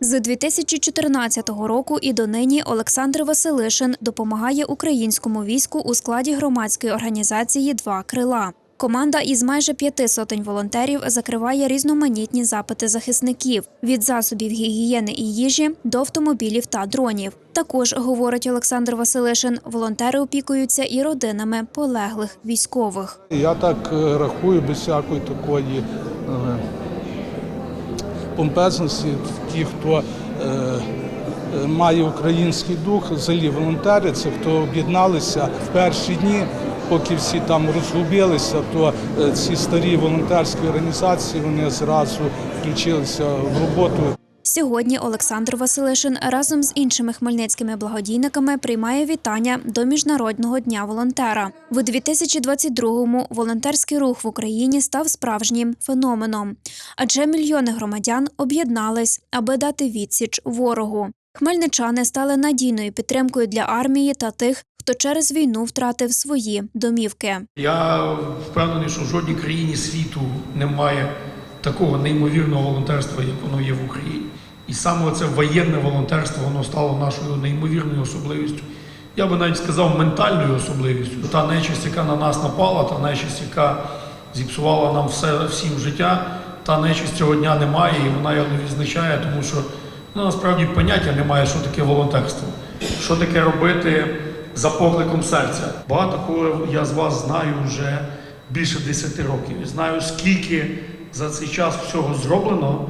З 2014 року і донині Олександр Василишин допомагає українському війську у складі громадської організації Два крила. Команда із майже п'яти сотень волонтерів закриває різноманітні запити захисників від засобів гігієни і їжі до автомобілів та дронів. Також говорить Олександр Василишин, волонтери опікуються і родинами полеглих військових. Я так е, рахую без всякої такої е, помпезності. Ті, хто е, е, має український дух, взагалі волонтери, це хто об'єдналися в перші дні, поки всі там розгубилися, то е, ці старі волонтерські організації вони зразу включилися в роботу. Сьогодні Олександр Василишин разом з іншими хмельницькими благодійниками приймає вітання до Міжнародного дня волонтера. В 2022-му волонтерський рух в Україні став справжнім феноменом, адже мільйони громадян об'єднались, аби дати відсіч ворогу. Хмельничани стали надійною підтримкою для армії та тих, хто через війну втратив свої домівки. Я впевнений, що в жодній країні світу немає такого неймовірного волонтерства, як воно є в Україні. І саме це воєнне волонтерство воно стало нашою неймовірною особливістю. Я би навіть сказав ментальною особливістю. Та нечисть, яка на нас напала, та нечисть, яка зіпсувала нам все всім життя, та нечисть цього дня немає, і вона його не відзначає, тому що ну, насправді поняття немає, що таке волонтерство, що таке робити за покликом серця. Багато кого я з вас знаю вже більше 10 років. Знаю, скільки за цей час всього зроблено.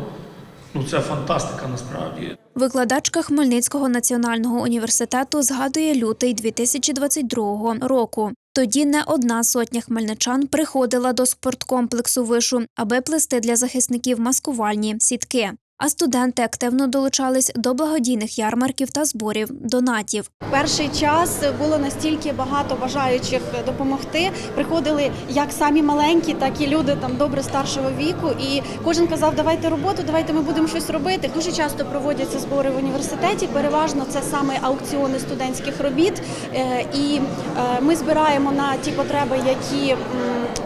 Ну це фантастика насправді. Викладачка Хмельницького національного університету згадує лютий 2022 року. Тоді не одна сотня хмельничан приходила до спорткомплексу вишу, аби плести для захисників маскувальні сітки. А студенти активно долучались до благодійних ярмарків та зборів донатів. Перший час було настільки багато бажаючих допомогти. Приходили як самі маленькі, так і люди там добре старшого віку. І кожен казав, давайте роботу, давайте ми будемо щось робити. Дуже часто проводяться збори в університеті. Переважно це саме аукціони студентських робіт. Е, І е, ми збираємо на ті потреби, які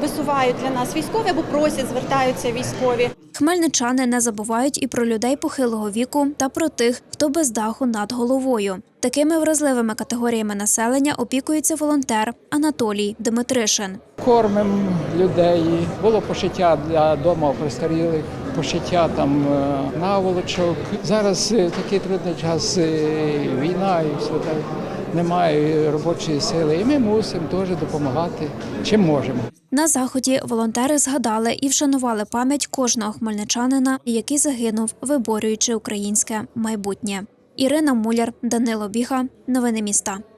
висувають для нас військові або просять, звертаються військові. Хмельничани не забувають і про людей похилого віку та про тих, хто без даху над головою. Такими вразливими категоріями населення опікується волонтер Анатолій Дмитришин. Кормимо людей. Було пошиття для дому престарілих, пошиття там е, наволочок. Зараз е, такий трудний час, е, війна і все так. Немає робочої сили, і ми мусимо теж допомагати, чим можемо. На заході волонтери згадали і вшанували пам'ять кожного хмельничанина, який загинув, виборюючи українське майбутнє. Ірина Муляр, Данило Біга. Новини міста.